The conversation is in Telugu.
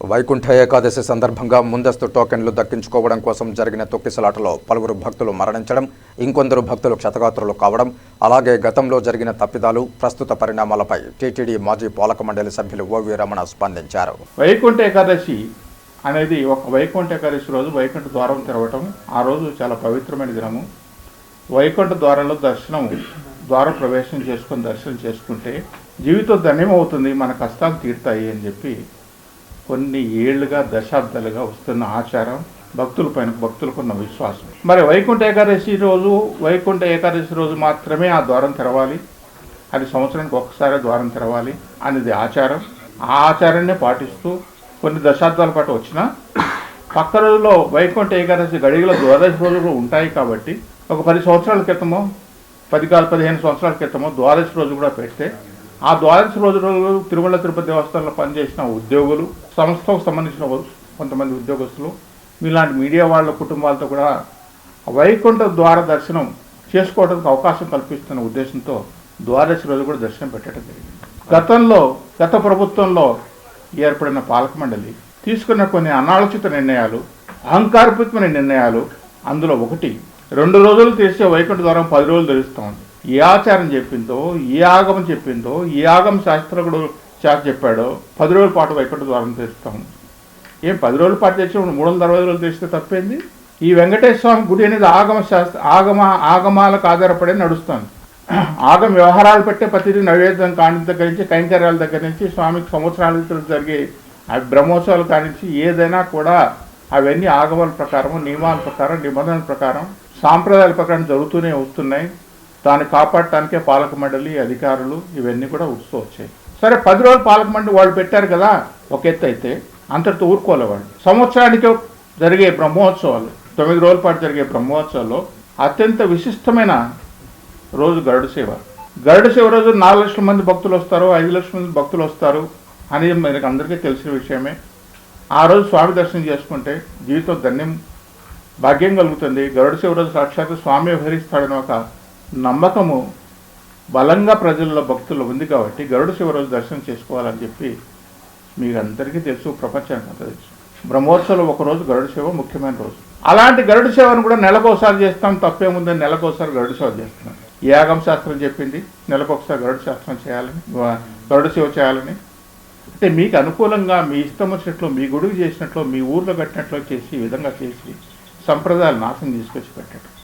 వైకుంఠ ఏకాదశి సందర్భంగా ముందస్తు టోకెన్లు దక్కించుకోవడం కోసం జరిగిన తొక్కిసలాటలో పలువురు భక్తులు మరణించడం ఇంకొందరు భక్తులు క్షతగాత్రులు కావడం అలాగే గతంలో జరిగిన తప్పిదాలు ప్రస్తుత పరిణామాలపై టీటీడీ మాజీ పాలక మండలి సభ్యులు ఓవి రమణ స్పందించారు. వైకుంఠ ఏకాదశి అనేది ఒక వైకుంఠ ఏకాదశి రోజు వైకుంఠ ద్వారం తెరవటం ఆ రోజు చాలా పవిత్రమైన దినము. వైకుంఠ ద్వారంలో దర్శనం ద్వారం ప్రవేశం చేసుకొని దర్శనం చేసుకుంటే జీవితం ధన్యమవుతుంది మన కష్టాలు తీరుతాయి అని చెప్పి కొన్ని ఏళ్ళుగా దశాబ్దాలుగా వస్తున్న ఆచారం భక్తుల పైన భక్తులకున్న విశ్వాసం. మరి వైకుంఠ ఏకాదశి రోజు వైకుంఠ ఏకాదశి రోజు మాత్రమే ఆ ద్వారం తెరవాలి? అది సంవత్సరానికి ఒక్కసారి ద్వారం తెరవాలి అనేది ఆచారం. ఆ ఆచారాన్ని పాటిస్తూ కొన్ని దశాబ్దాల పాటు వచ్చిన పక్క రోజుల్లో వైకుంఠ ఏకాదశి గడిగల ద్వాదశి రోజులు ఉంటాయి కాబట్టి ఒక పది సంవత్సరాల క్రితమో పది కాదు పదిహేను సంవత్సరాల క్రితమో ద్వాదశి రోజు కూడా పెడితే ఆ ద్వాదశ రోజు తిరుమల తిరుపతి దేవస్థానంలో పనిచేసిన ఉద్యోగులు సంస్థకు సంబంధించిన కొంతమంది ఉద్యోగస్తులు మీలాంటి మీడియా వాళ్ళ కుటుంబాలతో కూడా వైకుంఠ ద్వార దర్శనం చేసుకోవడానికి అవకాశం కల్పిస్తున్న ఉద్దేశంతో ద్వాదశి రోజు కూడా దర్శనం పెట్టడం జరిగింది. గతంలో గత ప్రభుత్వంలో ఏర్పడిన పాలక మండలి తీసుకున్న కొన్ని అనాలోచిత నిర్ణయాలు అహంకారపూరితమైన నిర్ణయాలు అందులో ఒకటి రెండు రోజులు తెరిచే వైకుంఠ ద్వారం పది రోజులు తెరుస్తూ ఉంది ఏ ఆచారం చెప్పిందో ఏ ఆగమం చెప్పిందో ఏ ఆగమ శాస్త్రకుడు చేత చెప్పాడో పది రోజుల పాటు వైకుంఠ ద్వారం తెస్తాం ఏం పది రోజుల పాటు తెచ్చి మూడు వందల అరవై రోజులు తెస్తే తప్పేంది? ఈ వెంకటేశ్వర స్వామి గుడి అనేది ఆగమ శాస్త్ర ఆగమ ఆగమాలకు ఆధారపడి నడుస్తుంది. ఆగమ వ్యవహారాలు పెట్టే ప్రతిదీ నైవేద్యం కాని దగ్గర నుంచి కైంకర్యాల దగ్గర నుంచి స్వామికి సంవత్సరాల జరిగే ఆ బ్రహ్మోత్సవాలు కానించి ఏదైనా కూడా అవన్నీ ఆగమాల ప్రకారం నియమాల ప్రకారం నిబంధనల ప్రకారం సాంప్రదాయాల ప్రకారం జరుగుతూనే వస్తున్నాయి. దాన్ని కాపాడటానికే పాలక మండలి అధికారులు ఇవన్నీ కూడా వస్తూ వచ్చాయి. సరే పది రోజులు పాలక మండలి వాళ్ళు పెట్టారు కదా ఒక ఎత్తు అయితే అంతటితో ఊరుకోలే వాళ్ళు. సంవత్సరానికి జరిగే బ్రహ్మోత్సవాలు తొమ్మిది రోజుల పాటు జరిగే బ్రహ్మోత్సవాల్లో అత్యంత విశిష్టమైన రోజు గరుడు సేవ. గరుడు సేవ రోజు నాలుగు లక్షల మంది భక్తులు వస్తారు ఐదు లక్షల మంది భక్తులు వస్తారు అనేది మనకు అందరికీ తెలిసిన విషయమే. ఆ రోజు స్వామి దర్శనం చేసుకుంటే జీవితం ధన్యం భాగ్యం కలుగుతుంది. గరుడు సేవ రోజు స్వామి వ్యవహరిస్తాడని ఒక నమ్మకము బలంగా ప్రజల్లో భక్తుల్లో ఉంది కాబట్టి గరుడు శివరాజు దర్శనం చేసుకోవాలని చెప్పి మీకు అందరికీ తెలుసు ప్రపంచానికి అంతా తెలుసు. బ్రహ్మోత్సవం ఒక రోజు గరుడు సేవ ముఖ్యమైన రోజు. అలాంటి గరుడు సేవను కూడా నెలకోసారి చేస్తాం తప్పేముందని నెలకోసారి గరుడు సేవ చేస్తున్నాం యాగం శాస్త్రం చెప్పింది నెలకొకసారి గరుడు శాస్త్రం చేయాలని గరుడ సేవ చేయాలని. అంటే మీకు అనుకూలంగా మీ ఇష్టం వచ్చినట్లు మీ గుడికి చేసినట్లు మీ ఊర్లో కట్టినట్లు చేసి ఈ విధంగా చేసి సంప్రదాయాలు నాశనం తీసుకొచ్చి పెట్టడం.